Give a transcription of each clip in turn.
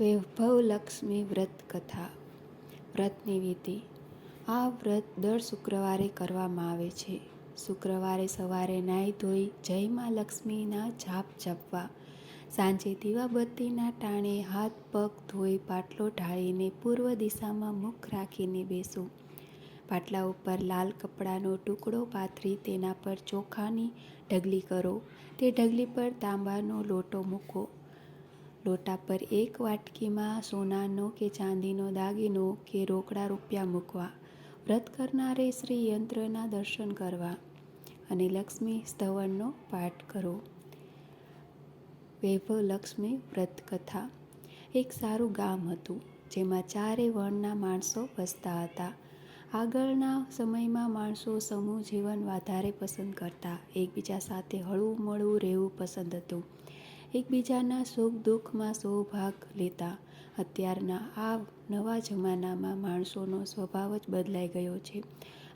વૈભવ લક્ષ્મી વ્રત કથા વ્રતની વિધિ આ વ્રત દર શુક્રવારે કરવામાં આવે છે. શુક્રવારે સવારે નાહી ધોઈ જય મા લક્ષ્મીના જાપ જપવા, સાંજે દીવાબત્તીના ટાણે હાથ પગ ધોઈ પાટલો ઢાળીને પૂર્વ દિશામાં મુખ રાખીને બેસવું પાટલા ઉપર લાલ કપડાનો ટુકડો પાથરી તેના પર ચોખાની ઢગલી કરો. તે ઢગલી પર તાંબાનો લોટો મૂકો. લોટા પર એક વાટકીમાં સોનાનો કે ચાંદીનો દાગીનો કે રોકડા રૂપિયા મૂકવા. વ્રત કરનારે શ્રી યંત્રના દર્શન કરવા અને લક્ષ્મી સ્તવનનો પાઠ કરો. વૈભવ લક્ષ્મી વ્રત કથા એક સારું ગામ હતું, જેમાં ચારે વર્ણના માણસો વસતા હતા. આગળના સમયમાં માણસો સમૂહ જીવન વધારે પસંદ કરતા, એકબીજા સાથે હળવું મળવું રહેવું પસંદ હતું. એકબીજાના સુખ દુઃખમાં સૌભાગ લેતા. અત્યારના આ નવા જમાનામાં માણસોનો સ્વભાવ જ બદલાઈ ગયો છે.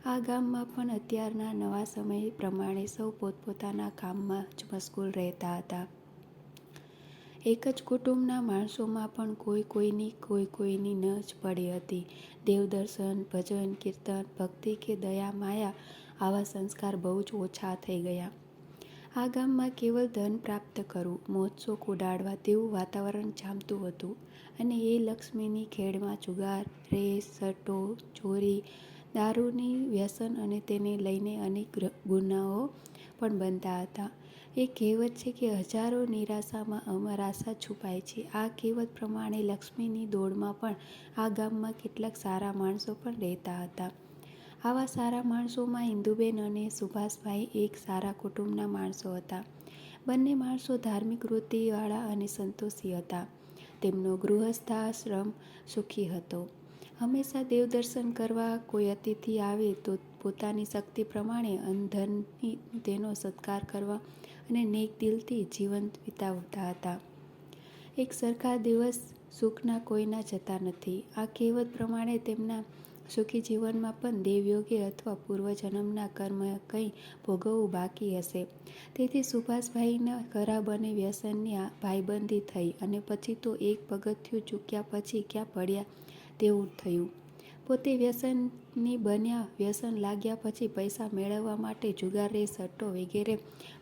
આ ગામમાં પણ અત્યારના નવા સમય પ્રમાણે સૌ પોતપોતાના કામમાં જ મશગુલ રહેતા હતા. એક જ કુટુંબના માણસોમાં પણ કોઈ કોઈની કોઈ કોઈની ન જ પડી હતી. દેવદર્શન, ભજન, કીર્તન, ભક્તિ કે દયા, માયા આવા સંસ્કાર બહુ જ ઓછા થઈ ગયા. આ ગામમાં કેવલ ધન પ્રાપ્ત કરવું મોજશોખ ઉડાડવા તેવું વાતાવરણ જામતું હતું અને એ લક્ષ્મીની ખેડમાં જુગાર, રેસ, સટ્ટો, ચોરી, દારૂની વ્યસન અને તેને લઈને અનેક ગુનાઓ પણ બનતા હતા. એ કહેવત છે કે હજારો નિરાશામાં અમર આશા છુપાય છે. આ કહેવત પ્રમાણે લક્ષ્મીની દોડમાં પણ આ ગામમાં કેટલાક સારા માણસો પણ રહેતા હતા. આવા સારા માણસોમાં ઇન્દુબેન અને સુભાષભાઈ એક સારા કુટુંબના માણસો હતા. બંને માણસો ધાર્મિક વૃત્તિવાળા અને સંતોષી હતા. તેમનો ગૃહસ્થાશ્રમ સુખી હતો. હંમેશા દેવદર્શન કરવા કોઈ અતિથિ આવે તો પોતાની શક્તિ પ્રમાણે અંધનની તેનો સત્કાર કરવા અને નેક દિલથી જીવન વિતાવતા હતા. એક સરખા દિવસ સુખના કોઈના જતા નથી. આ કહેવત પ્રમાણે તેમના સુખી જીવનમાં પણ દેવયોગે અથવા પૂર્વજન્મના કર્મ કંઈ ભોગવવું બાકી હશે. તેથી સુભાષભાઈના ખરાબ અને વ્યસનની ભાઈબંધી થઈ અને પછી તો એક પગથિયું ચૂક્યા પછી ક્યાં પડ્યા તેવું થયું. પોતે વ્યસનની બન્યા વ્યસન લાગ્યા પછી પૈસા મેળવવા માટે જુગારે સટ્ટો વગેરે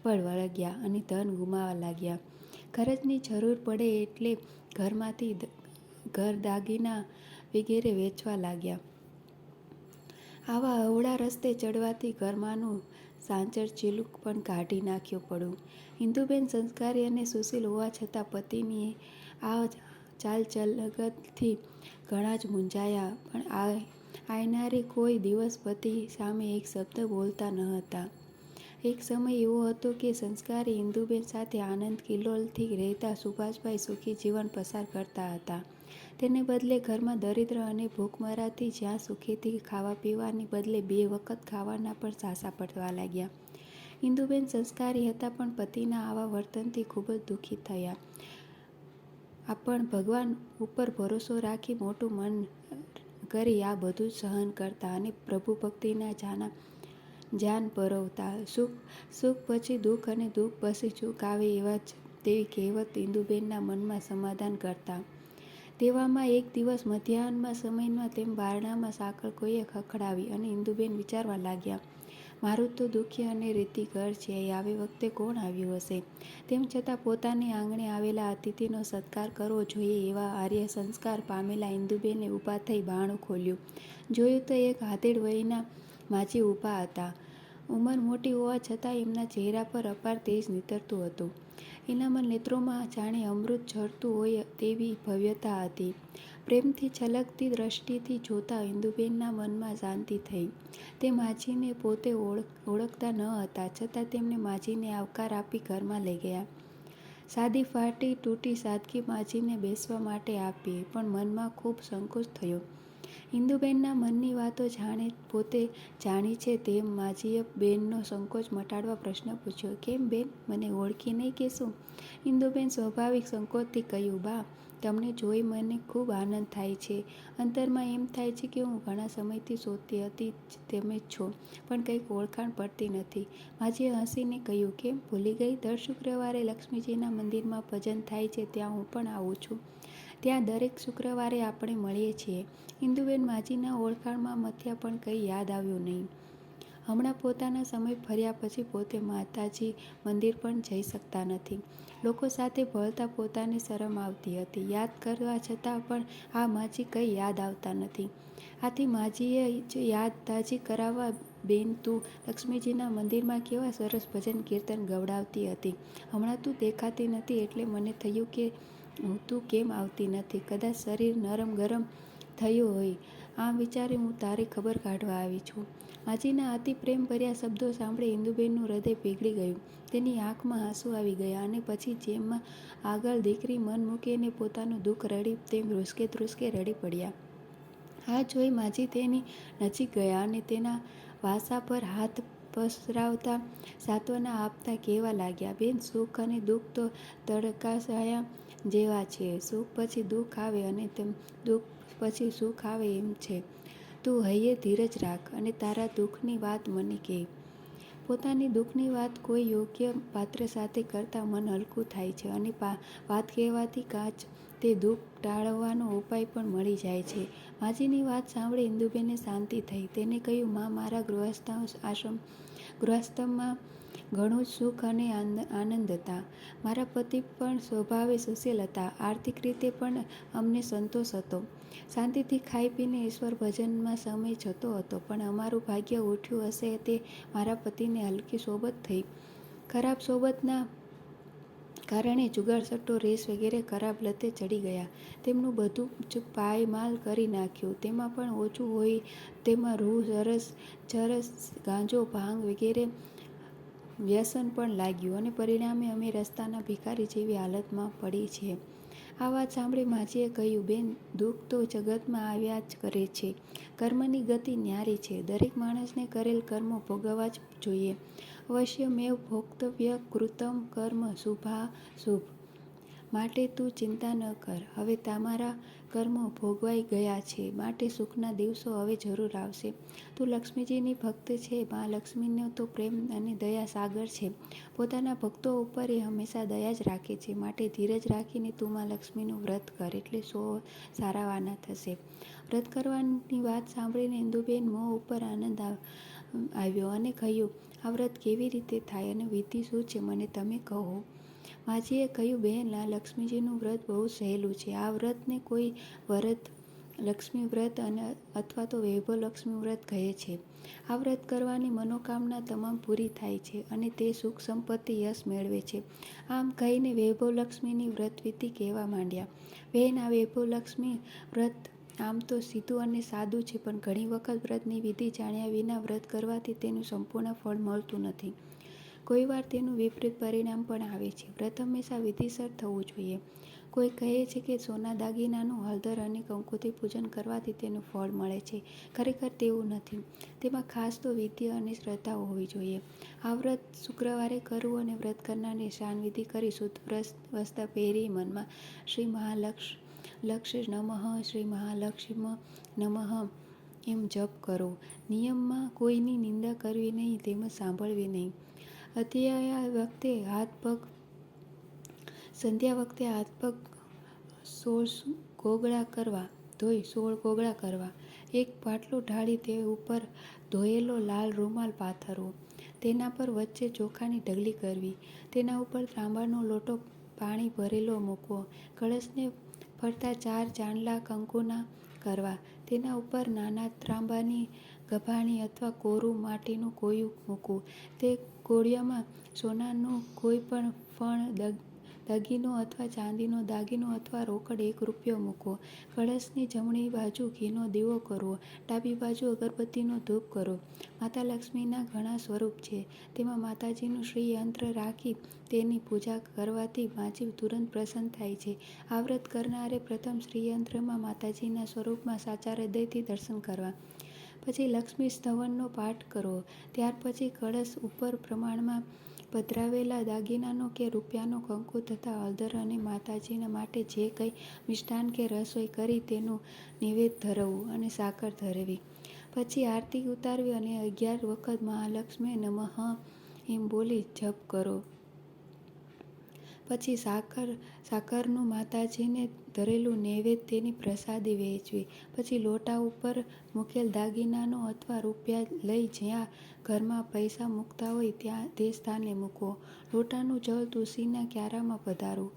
પર વળગ્યા અને ધન ગુમાવા લાગ્યા. ખર્ચની જરૂર પડે એટલે ઘરમાંથી ઘર દાગીના વગેરે વેચવા લાગ્યા. આવા અવળા રસ્તે ચડવાથી ઘરમાંનું સાંચર ચીલુક પણ કાઢી નાખ્યું પડું હિન્દુબેન સંસ્કારી અને સુશીલ હોવા છતાં પતિની આ ચાલ ચલગતથી ઘણા જ મૂંઝાયા, પણ આ આયનારી કોઈ દિવસ પતિ સામે એક શબ્દ બોલતા ન હતા. એક સમય એવો હતો કે સંસ્કારી ઇન્દુબેન સાથે આનંદ કિલ્લોલથી રહેતા સુભાષભાઈ સુખી જીવન પસાર કરતા હતા. તેને બદલે ઘરમાં દરિદ્ર અને ભૂખમરાથી જ્યાં સુખેથી ખાવા પીવાની બદલે બે વખત ખાવાના પણ સાસા પડવા લાગ્યા. ઇન્દુબેન સંસ્કારી હતા પણ પતિના આવા વર્તનથી ખૂબ જ દુઃખી થયા. આપણ ભગવાન ઉપર ભરોસો રાખી મોટું મન કરી આ બધું સહન કરતા અને પ્રભુ ભક્તિના જાના જાન પરવતા. સુખ સુખ પછી દુઃખ અને દુઃખ પછી સુખ આવે એવા જ તેવી કહેવત ઇન્દુબેનના મનમાં સમાધાન કરતા. તેવામાં એક દિવસ મધ્યાહનમાં સમયમાં તેમ બારણામાં સાકળ કોઈએ ખખડાવી અને ઇન્દુબેન વિચારવા લાગ્યા, મારું તો દુઃખી અને રીતિ ઘર છે આવી વખતે કોણ આવ્યું હશે? તેમ છતાં પોતાની આંગણે આવેલા અતિથિનો સત્કાર કરવો જોઈએ એવા આર્ય સંસ્કાર પામેલા ઇન્દુબેને ઊભા થઈ બાણું ખોલ્યું. જોયું તો એક હાથેડ વયના માજી ઊભા હતા. ઉંમર મોટી હોવા છતાં એમના ચહેરા પર અપાર તેજ નીતરતું હતું. એનામાં નેત્રોમાં જાણે અમૃત ઝરતું હોય તેવી ભવ્યતા હતી. પ્રેમથી છલકતી દ્રષ્ટિથી જોતા ઇન્દુબેનના મનમાં શાંતિ થઈ. તે માજીને પોતે ઓળખતા ન હતા, છતાં તેમને માજીને આવકાર આપી ઘરમાં લઈ ગયા. સાદી ફાટી તૂટી સાદગી માજીને બેસવા માટે આપી, પણ મનમાં ખૂબ સંકોચ થયો. ઇન્દુબેનના મનની વાતો જાણે પોતે જાણી છે તેમ માજીએ બેનનો સંકોચ મટાડવા પ્રશ્ન પૂછ્યો. કેમ બેન? મને ઓળખી નહીં કહેશું ઇન્દુબેન સ્વાભાવિક સંકોચથી કહ્યું, બા, તમને જોઈ મને ખૂબ આનંદ થાય છે. અંતરમાં એમ થાય છે કે હું ઘણા સમયથી શોધતી હતી તમે જ છો, પણ કંઈક ઓળખાણ પડતી નથી. માજીએ હસીને કહ્યું, કેમ? ભૂલી ગઈ? દર શુક્રવારે લક્ષ્મીજીના મંદિરમાં ભજન થાય છે, ત્યાં હું પણ આવું છું. ત્યાં દરેક શુક્રવારે આપણે મળીએ છીએ. ઇન્દુબેન માજીના ઓળખાણમાં મથ્યા પણ કંઈ યાદ આવ્યું નહીં. હમણાં પોતાના સમય ફર્યા પછી પોતે માતાજી મંદિર પણ જઈ શકતા નથી. લોકો સાથે ભળતા પોતાને શરમ આવતી હતી. યાદ કરવા છતાં પણ આ માજી કંઈ યાદ આવતા નથી. આથી માજીએ જ યાદ તાજી કરાવવા બેન તું લક્ષ્મીજીના મંદિરમાં કેવા સરસ ભજન કીર્તન ગવડાવતી હતી. હમણાં તું દેખાતી નથી એટલે મને થયું કે તું કેમ આવતી નથી? કદાચ શરીર નરમ ગરમ થયું હોય. આમ વિચારી હું તારી ખબર કાઢવા આવી છું. માજીના અતિ પ્રેમ ભર્યા શબ્દો સાંભળી ઇન્દુબેનનું હૃદય પીગળી ગયું. તેની આંખમાં આંસુ આવી ગયા અને પછી જેમમાં આગળ દીકરી મન મૂકીને પોતાનું દુઃખ રડી તેમ રૂસકે ધ્રુસકે રડી પડ્યા. આ જોઈ માજી તેની નજીક ગયા અને તેના વાસા પર હાથ પસરાવતા સાત્વના આપતા કહેવા લાગ્યા, બેન, સુખ અને દુઃખ તો તડકાશાયા જેવા છે. સુખ પછી દુઃખ આવે અને તેમ દુઃખ પછી સુખ આવે એમ છે. તું હૈયે ધીરજ રાખ અને તારા દુઃખની વાત મને કહે પોતાની દુઃખની વાત કોઈ યોગ્ય પાત્ર સાથે કરતાં મન હલકું થાય છે અને વાત કહેવાથી કાચ તે દુઃખ ટાળવાનો ઉપાય પણ મળી જાય છે. માજીની વાત સાંભળી ઇન્દુબેને શાંતિ થઈ. તેને કહ્યું, માં, મારા ગૃહસ્થ આશ્રમ, ગૃહસ્થમાં ઘણું જ સુખ અને આનંદ હતા. મારા પતિ પણ સ્વભાવે સુશીલ હતા. આર્થિક રીતે પણ અમને સંતોષ હતો. શાંતિથી ખાઈ પીને ઈશ્વર ભજનમાં સમય જતો હતો. પણ અમારું ભાગ્ય ઉઠ્યું હશે તે મારા પતિને હલકી સોબત થઈ. ખરાબ સોબતના કારણે જુગાર સટ્ટો રેસ વગેરે ખરાબ લતે ચડી ગયા. તેમનું બધું જ પાયમાલ કરી નાખ્યું. તેમાં પણ ઓછું હોય તેમાં રૂ, સરસ, ચરસ, ગાંજો, ભાંગ વગેરે વ્યસન પણ લાગ્યું અને પરિણામે અમે રસ્તાના ભિખારી જેવી હાલતમાં પડી છીએ આ વાત સાંભળી માજીએ કહ્યું, બેન, દુઃખ તો જગતમાં આવ્યા જ કરે છે. કર્મની ગતિ ન્યારી છે. દરેક માણસને કરેલ કર્મો ભોગવવા જ જોઈએ. અવશ્ય મેં ભોક્તવ્ય કૃતમ કર્મ શુભા શુભ. માટે તું ચિંતા ન કર. હવે તમારા કર્મો ભોગવાઈ ગયા છે. માટે સુખના દિવસો હવે જરૂર આવશે. તું લક્ષ્મીજીની ભક્ત છે. મા લક્ષ્મીનો તો પ્રેમ અને દયા સાગર છે. પોતાના ભક્તો ઉપર એ હંમેશા દયા જ રાખે છે. માટે ધીરજ રાખીને તું મા લક્ષ્મીનું વ્રત કર એટલે સો સારાવાના થશે. વ્રત કરવાની વાત સાંભળીને ઇન્દુબેન મોં ઉપર આનંદ આવ્યો અને કહ્યું, આ વ્રત કેવી રીતે થાય અને વિધિ શું છે? મને તમે કહો. માજીએ કહ્યું બહેન આ લક્ષ્મીજીનું વ્રત બહુ સહેલું છે. આ વ્રતને કોઈ વ્રત લક્ષ્મી વ્રત અને અથવા તો વૈભવ લક્ષ્મી વ્રત કહે છે. આ વ્રત કરવાની મનોકામના તમામ પૂરી થાય છે અને તે સુખ, સંપત્તિ, યશ મેળવે છે. આમ કહીને વૈભવ લક્ષ્મીની વ્રત વિધિ કહેવા માંડ્યા. બહેન આ વૈભવ લક્ષ્મી વ્રત આમ તો સીધું અને સાદું છે, પણ ઘણી વખત વ્રતની વિધિ જાણ્યા વિના વ્રત કરવાથી તેનું સંપૂર્ણ ફળ મળતું નથી. કોઈવાર તેનું વિપરીત પરિણામ પણ આવે છે. વ્રત હંમેશા વિધિસર થવું જોઈએ. કોઈ કહે છે કે સોના દાગીનાનું હળદર અને કંકુથી પૂજન કરવાથી તેનું ફળ મળે છે. ખરેખર તેવું નથી. તેમાં ખાસ તો વિધિ અને શ્રદ્ધા હોવી જોઈએ. આ વ્રત શુક્રવારે કરવું અને વ્રત કરનારને શાનવિધિ કરી શુદ્ધ વસ્ત્ર પહેરી મનમાં શ્રી મહાલક્ષ, લક્ષ નમઃ, શ્રી મહાલક્ષ્મ નમઃ એમ જપ કરો. નિયમમાં કોઈની નિંદા કરવી નહીં તેમજ સાંભળવી નહીં. અત્યારે વખતે હાથ પગ સંધ્યા વખતે હાથ પગ સોળ ગોગળા કરવા, ધોઈ સોળ ગોગળા કરવા. એક પાટલો ઢાળી તે ઉપર ધોયેલો લાલ રૂમાલ પાથરવો. તેના પર વચ્ચે ચોખાની ઢગલી કરવી. તેના ઉપર તાંબાનો લોટો પાણી ભરેલો મૂકવો. કળશને ફરતા ચાર ચાંદલા કંકુના કરવા. તેના ઉપર નાના ત્રાંબાની ગભાણી અથવા કોરું માટીનું કોયું મૂકવું. તે કોળિયામાં સોનાનું કોઈ પણ ફણ દગીનો અથવા ચાંદીનો દાગીનો અથવા રોકડ એક રૂપિયો મૂકવો કળશની જમણી બાજુ ઘીનો દીવો કરવો ડાબી બાજુ અગરબત્તીનો ધૂપ કરો. માતા લક્ષ્મીના ઘણા સ્વરૂપ છે. તેમાં માતાજીનું શ્રી યંત્ર રાખી તેની પૂજા કરવાથી માજી તુરંત પ્રસન્ન થાય છે. આ વ્રત કરનારે પ્રથમ શ્રીયંત્રમાં માતાજીના સ્વરૂપમાં સાચા હૃદયથી દર્શન કરવા. પછી લક્ષ્મી સ્તવનનો પાઠ કરો. ત્યાર પછી કળશ ઉપર પ્રમાણમાં પધરાવેલા દાગીનાનો કે રૂપિયાનો કંકુ તથા હળદર અને માતાજીના માટે જે કંઈ મિષ્ટાન કે રસોઈ કરી તેનું નિવેદ ધરવું અને સાકર ધરવી. પછી આરતી ઉતારવી અને અગિયાર વખત મહાલક્ષ્મી નમઃ એમ બોલી જપ કરો. પછી સાકર, સાકરનું માતાજીને ધરેલું નૈવેદ્ય તેની પ્રસાદી વહેંચવી પછી લોટા ઉપર મૂકેલ દાગીનાનો અથવા રૂપિયા લઈ જ્યાં ઘરમાં પૈસા મૂકતા હોય ત્યાં તે સ્થાને મૂકવો લોટાનું જળ તુલસીના ક્યારામાં પધારવું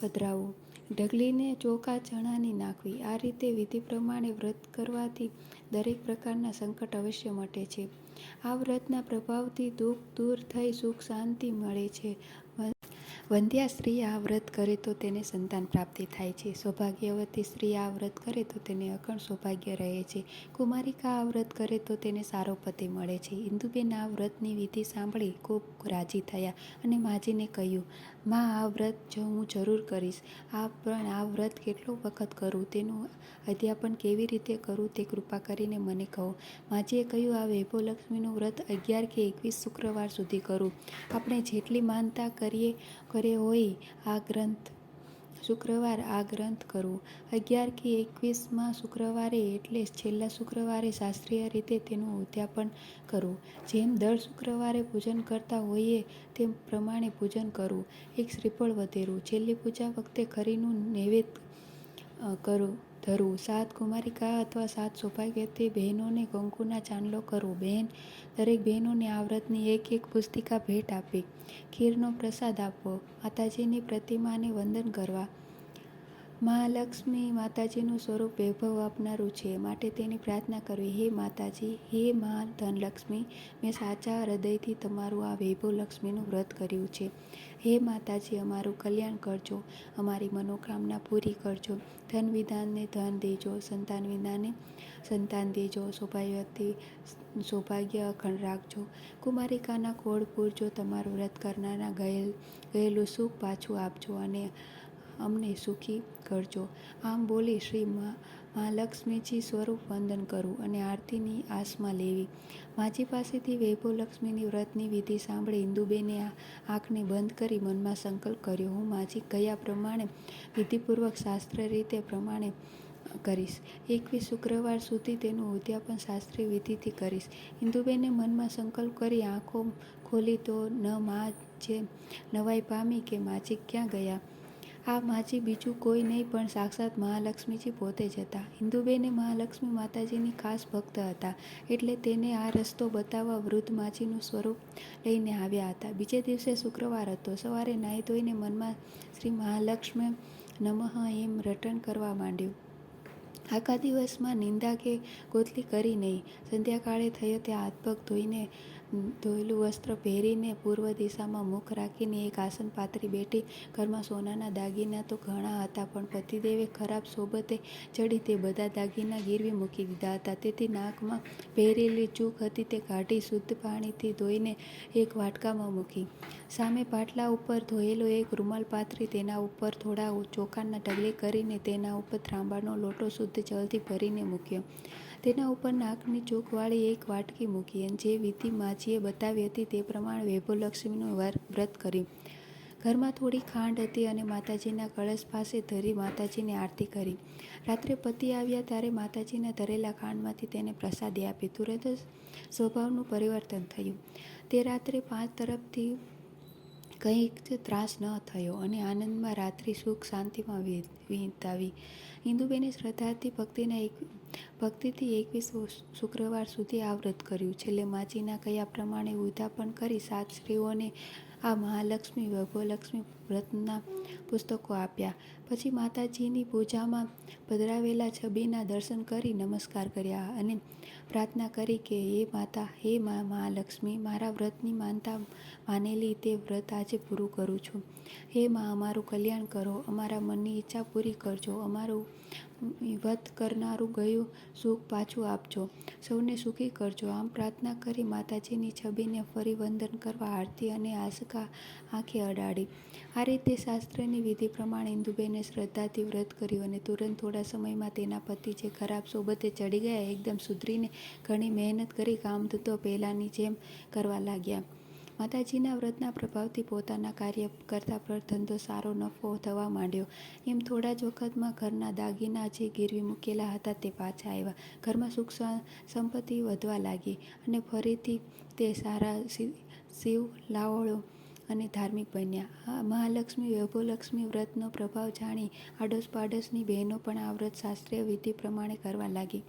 પધરાવવું ઢગલીને ચોખા ચણાની નાખવી. આ રીતે વિધિ પ્રમાણે વ્રત કરવાથી દરેક પ્રકારના સંકટ અવશ્ય મટે છે. આ વ્રતના પ્રભાવથી દુઃખ દૂર થઈ સુખ શાંતિ મળે છે. વંધ્યા સ્ત્રી આ વ્રત કરે તો તેને સંતાન પ્રાપ્તિ થાય છે. સૌભાગ્યવતી સ્ત્રી આ વ્રત કરે તો તેને અખંડ સૌભાગ્ય રહે છે. કુમારિકા આ વ્રત કરે તો તેને સારો પતિ મળે છે. ઇન્દુબેન આ વ્રતની વિધિ સાંભળી ખૂબ રાજી થયા અને માજીને કહ્યું માં આ વ્રત જો હું જરૂર કરીશ, આ પણ આ વ્રત કેટલો વખત કરું, તેનું અધ્યાપન કેવી રીતે કરું તે કૃપા કરીને મને કહો. માજીએ કહ્યું, આ વૈભવલક્ષ્મીનું વ્રત અગિયાર કે એકવીસ શુક્રવાર સુધી કરું. આપણે જેટલી માનતા કરીએ કરે હોય, આ ગ્રંથ શુક્રવાર આ ગ્રંથ કરવું અગિયાર કે એકવીસમાં શુક્રવારે એટલે છેલ્લા શુક્રવારે શાસ્ત્રીય રીતે તેનું ઉદ્યાપન કરવું જેમ દર શુક્રવારે પૂજન કરતા હોઈએ, તેમ પ્રમાણે પૂજન કરવું એક શ્રીફળ વધેરું. છેલ્લી પૂજા વખતે ખરીનું નૈવેદ્ય કરવું ધરવું સાત કુમારિકા અથવા સાત સૌભાગ્યવતી બહેનોને કંકુના ચાંદલો કરવો બહેન, દરેક બહેનોને આ વ્રતની એક એક પુસ્તિકા ભેટ આપી. ખીરનો પ્રસાદ આપવો માતાજીની પ્રતિમાને વંદન કરવા. મહાલક્ષ્મી માતાજીનું સ્વરૂપ વૈભવ આપનારું છે. માટે તેની પ્રાર્થના કરવી. હે માતાજી, હે મા ધનલક્ષ્મી, મેં સાચા હૃદયથી તમારું આ વૈભવ લક્ષ્મીનું વ્રત કર્યું છે. હે માતાજી, અમારું કલ્યાણ કરજો, અમારી મનોકામના પૂરી કરજો. ધન વિધાનને ધન દેજો, સંતાન વિધાનને સંતાન દેજો. સૌભાગ્યથી સૌભાગ્ય અખંડ રાખજો. કુમારિકાના કોળ પૂરજો, તમારું વ્રત કરનારા ગયેલ, ગયેલું સુખ પાછું આપજો અને અમને સુખી કરજો. આમ બોલી શ્રી મહાલક્ષ્મીજી સ્વરૂપ વંદન કરવું અને આરતીની આસમાં લેવી. માજી પાસેથી વૈભવ લક્ષ્મીની વ્રતની વિધિ સાંભળી ઇન્દુબેને આંખને બંધ કરી મનમાં સંકલ્પ કર્યો. હું માજી કયા પ્રમાણે વિધિપૂર્વક શાસ્ત્ર રીતે પ્રમાણે કરીશ. એકવીસ શુક્રવાર સુધી તેનું ઉદ્યાપન શાસ્ત્રીય વિધિથી કરીશ. ઇન્દુબેને મનમાં સંકલ્પ કરી આંખો ખોલી તો ન મા જે નવાઈ પામી કે માજી ક્યાં ગયા? આ માજી બીજું કોઈ નહીં પણ સાક્ષાત મહાલક્ષ્મીજી પોતે જ હતા. હિન્દુબેને મહાલક્ષ્મી માતાજીની ખાસ ભક્ત હતા એટલે તેને આ રસ્તો બતાવવા વૃદ્ધ માજીનું સ્વરૂપ લઈને આવ્યા હતા. બીજે દિવસે શુક્રવાર હતો. સવારે નાહી ધોઈને મનમાં શ્રી મહાલક્ષ્મી નમઃ એમ રટન કરવા માંડ્યું. આખા દિવસમાં નિંદા કે ગોથલી કરી નહીં. સંધ્યાકાળે થયો ત્યાં હાથ પગ ધોઈને ધોયેલું વસ્ત્ર પહેરીને પૂર્વ દિશામાં મુખ રાખીને એક આસન પાથરી બેઠી. ઘરમાં સોનાના દાગીના તો ઘણા હતા, પણ પતિદેવે ખરાબ સોબતે ચડી તે બધા દાગીના ગીરવી મૂકી દીધા હતા. તેથી નાકમાં પહેરેલી ચૂક હતી તે કાઢી શુદ્ધ પાણીથી ધોઈને એક વાટકામાં મૂકી. સામે પાટલા ઉપર ધોયેલો એક રૂમાલ પાથરી, તેના ઉપર થોડા ચોખાના ઢગલે કરીને તેના ઉપર ત્રાંબાનો લોટો શુદ્ધ જળથી ભરીને મૂક્યો. તેના ઉપર નાકની ચોકવાળી એક વાટકી મૂકી અને જે વિધિ માજીએ બતાવી હતી તે પ્રમાણે વૈભવલક્ષ્મીનું વ્રત કર્યું. ઘરમાં થોડી ખાંડ હતી અને માતાજીના કળશ પાસે ધરી માતાજીની આરતી કરી. રાત્રે પતિ આવ્યા ત્યારે માતાજીના ધરેલા ખાંડમાંથી તેને પ્રસાદી આપી. તુરંત જ સ્વભાવનું પરિવર્તન થયું. તે રાત્રે પાંચ તરફથી કંઈક ત્રાસ ન થયો અને આનંદમાં રાત્રિ સુખ શાંતિમાં વિતાવી હિન્દુબેને શ્રદ્ધાથી ભક્તિના એક, ભક્તિથી એકવીસ શુક્રવાર સુધી આ વ્રત કર્યું. છેલ્લે માજીના કયા પ્રમાણે ઉદાપન કરી સાત સ્ત્રીઓને આ મહાલક્ષ્મી, વૈભવલક્ષ્મી વ્રતના પુસ્તકો આપ્યા. પછી માતાજીની પૂજામાં પધરાવેલા છબીના દર્શન કરી નમસ્કાર કર્યા અને પ્રાર્થના કરી કે, હે માતા, હે મા મહાલક્ષ્મી મારા વ્રતની માનતા માનેલી તે વ્રત આજે પૂરું કરું છું. હે મા, અમારું કલ્યાણ કરો, અમારા મનની ઈચ્છા પૂરી કરજો, અમારું વ્રત કરનારું ગયું સુખ પાછું આપજો. સૌને સુખી કરજો. આમ પ્રાર્થના કરી માતાજીની છબીને ફરી વંદન કરવા આરતી અને આસકા આંખે અડાડી. આ રીતે શાસ્ત્રની વિધિ પ્રમાણે ઇન્દુબેને શ્રદ્ધાથી વ્રત કર્યું અને તુરંત થોડા સમયમાં તેના પતિ જે ખરાબ સોબતે ચડી ગયા, એકદમ સુધરીને ઘણી મહેનત કરી કામ ધંધો પહેલાંની જેમ કરવા લાગ્યા. માતાજીના વ્રતના પ્રભાવથી પોતાના કાર્ય કરતા પર ધંધો સારો નફો થવા માંડ્યો. એમ થોડા જ વખતમાં ઘરના દાગીના જે ગીરવી મૂકેલા હતા તે પાછા આવ્યા. ઘરમાં સુખ સંપત્તિ વધવા લાગી અને ફરીથી તે સારા શિવ લાવળો અને ધાર્મિક બન્યા. આ મહાલક્ષ્મી, વૈભવલક્ષ્મી વ્રતનો પ્રભાવ જાણી આડોશ પાડોશની બહેનો પણ આ વ્રત શાસ્ત્રીય વિધિ પ્રમાણે કરવા લાગી.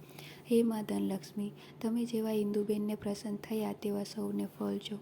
હે મા ધનલક્ષ્મી, તમે જેવા ઇન્દુબેનને પ્રસન્ન થયા તેવા સૌને ફળજો